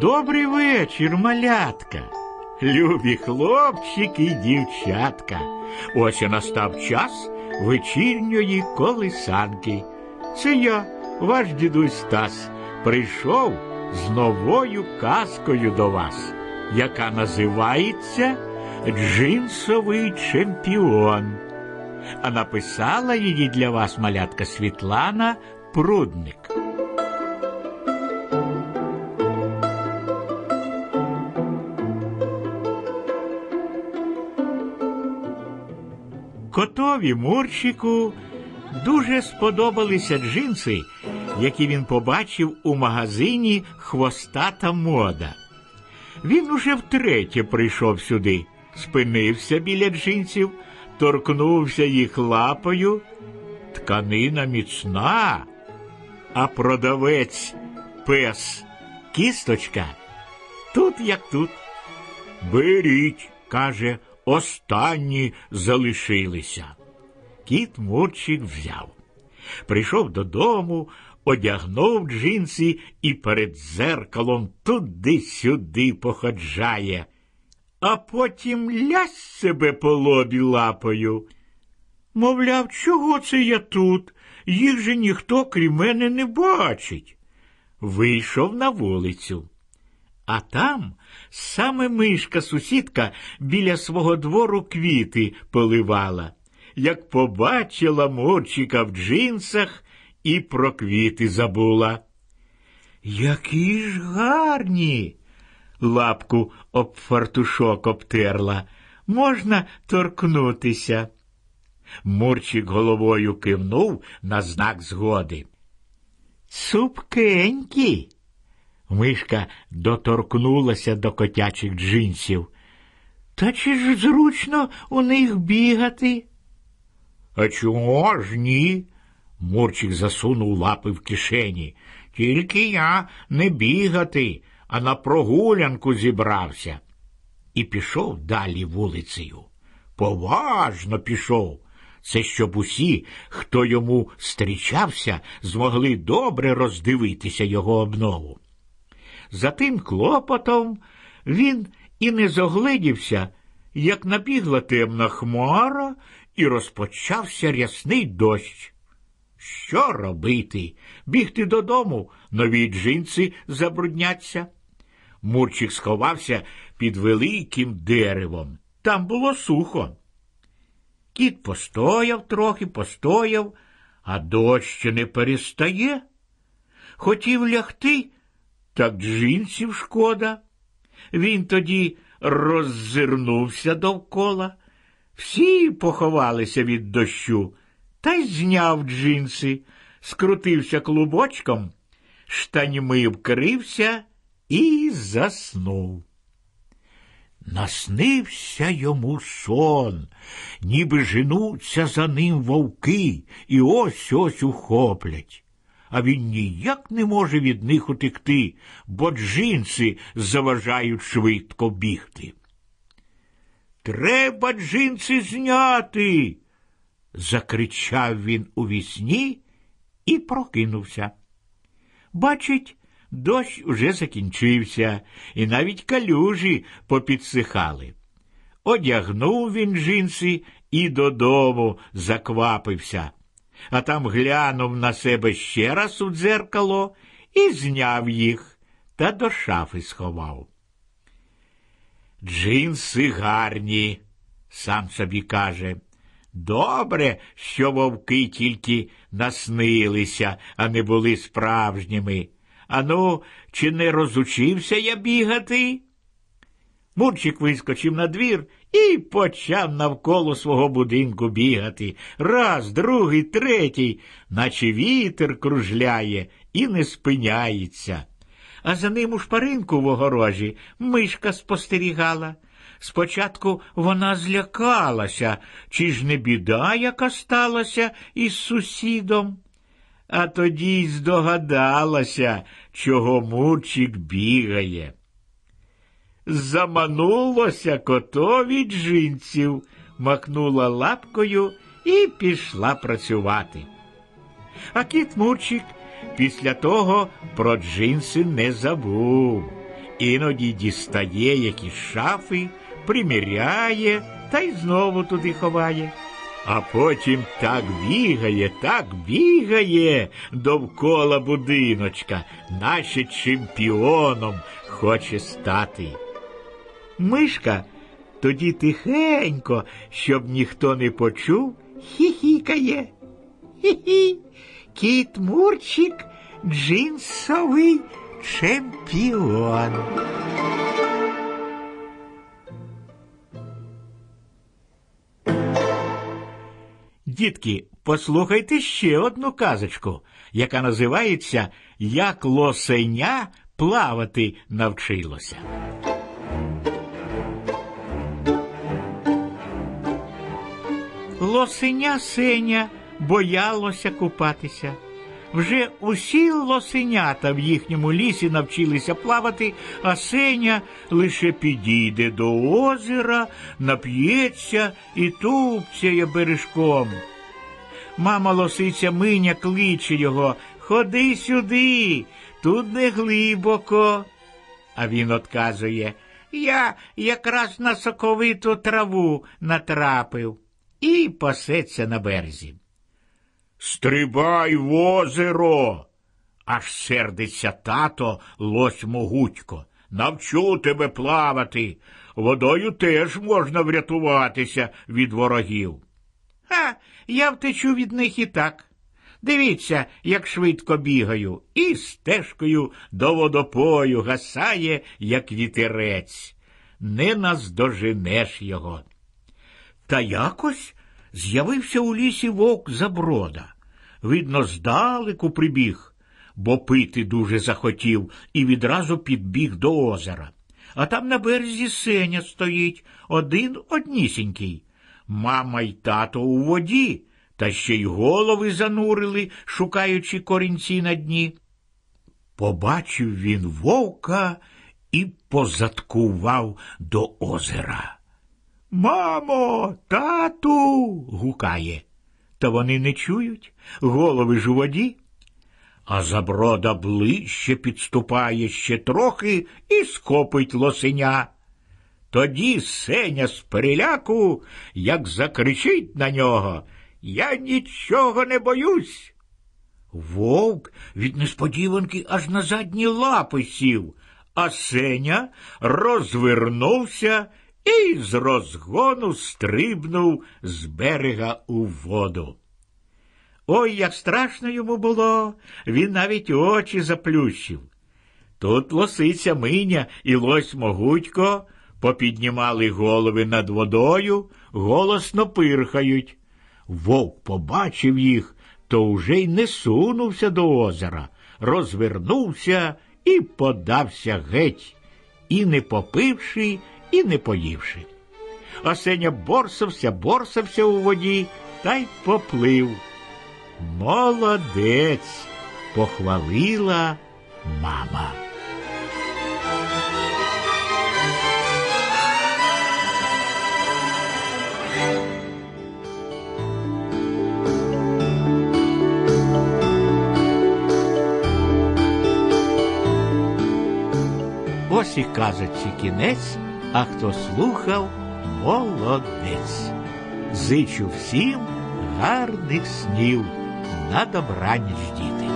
Добрий вечір, малятка, любі хлопчики й дівчатка. Ось і настав час вечірньої колисанки. Це я, ваш дідусь Стас, прийшов з новою казкою до вас, яка називається Джинсовий чемпіон. А написала її для вас малятка Світлана Прудник. Котові Мурчику дуже сподобалися джинси, які він побачив у магазині Хвостата мода. Він уже втретє прийшов сюди, спинився біля джинсів, торкнувся їх лапою. Тканина міцна, а продавець пес кісточка тут як тут. Беріть, каже, останні залишилися. Кіт Мурчик взяв. Прийшов додому, одягнув джинси і перед зеркалом туди-сюди походжає, а потім лясь себе по лобі лапою. Мовляв, чого це я тут? Їх же ніхто крім мене не бачить. Вийшов на вулицю. А там саме мишка сусідка біля свого двору квіти поливала, як побачила Мурчика в джинсах і про квіти забула. Які ж гарні. Лапку об фартушок обтерла. Можна торкнутися. Мурчик головою кивнув на знак згоди. Цупкенькі. Мишка доторкнулася до котячих джинсів. Та чи ж зручно у них бігати? А чого ж ні? Мурчик засунув лапи в кишені. Тільки я не бігати, а на прогулянку зібрався. І пішов далі вулицею. Поважно пішов. Це щоб усі, хто йому зустрічався, змогли добре роздивитися його обнову. За тим клопотом він і не зогледівся, як набігла темна хмара, і розпочався рясний дощ. Що робити? Бігти додому, нові джинси забрудняться. Мурчик сховався під великим деревом. Там було сухо. Кіт постояв трохи, постояв, а дощ не перестає. Хотів лягти, так джинсів шкода. Він тоді роззирнувся довкола. Всі поховалися від дощу, та й зняв джинси, скрутився клубочком, штаньми вкрився і заснув. Наснився йому сон, ніби женуться за ним вовки і ось ось ухоплять. А він ніяк не може від них утекти, бо джинси заважають швидко бігти. Треба джинси зняти. закричав він у вісні і прокинувся. Бачить, Дощ уже закінчився, і навіть калюжі попідсихали. Одягнув він джинси і додому заквапився, а там глянув на себе ще раз у дзеркало і зняв їх та до шафи сховав. Джинси гарні, сам собі каже. Добре, що вовки тільки наснилися, а не були справжніми. Ану, чи не розучився я бігати? Мурчик вискочив на двір і почав навколо свого будинку бігати. Раз, другий, третій, наче вітер кружляє і не спиняється. А за ним у шпаринку в огорожі мишка спостерігала. Спочатку вона злякалася, чи ж не біда, яка сталася із сусідом а тоді й здогадалася, чого мурчик бігає. Заманулося котові джинців, махнула лапкою і пішла працювати. А кіт Мурчик після того про джинси не забув Іноді дістає якісь шафи, приміряє та й знову туди ховає. А потім так бігає, так бігає довкола будиночка, наче чемпіоном хоче стати. Мишка тоді тихенько, щоб ніхто не почув, хіхікає. Хі-хі, кіт Мурчик джинсовий чемпіон. Дітки, послухайте ще одну казочку, яка називається Як лосеня плавати навчилося. Лосеня Сеня боялося купатися. Вже усі лосенята в їхньому лісі навчилися плавати, а Сеня лише підійде до озера, нап'ється і тупцяє бережком. Мама лосиця Миня кличе його Ходи сюди, тут не глибоко. А він отказує Я якраз на соковиту траву натрапив і пасеться на березі. Стрибай в озеро, аж сердиться тато лось могутько. Навчу тебе плавати. Водою теж можна врятуватися від ворогів. Ха, я втечу від них і так. Дивіться, як швидко бігаю, і стежкою до водопою гасає, як вітерець. Не наздоженеш його. Та якось з'явився у лісі вовк заброда. Видно, здалеку прибіг, бо пити дуже захотів і відразу підбіг до озера. А там на березі сеня стоїть один однісінький. Мама й тато у воді, та ще й голови занурили, шукаючи корінці на дні. Побачив він вовка і позаткував до озера. Мамо, тату. гукає. Та вони не чують, голови ж у воді. А заброда ближче підступає ще трохи і скопить лосеня. Тоді сеня з переляку, як закричить на нього, я нічого не боюсь. Вовк від несподіванки аж на задні лапи сів, а сеня розвернувся і з розгону стрибнув з берега у воду. Ой, як страшно йому було, він навіть очі заплющив. Тут лосиця Миня і лось могутько попіднімали голови над водою, голосно пирхають. Вовк побачив їх, то уже й не сунувся до озера, розвернувся і подався геть, і не попивши, і не поївши. Осеня борсався, борсався у воді та й поплив. Молодець, похвалила мама. Ось і казочці кінець, а хто слухав, молодець. Зичу всім гарних снів на добраніч, діти.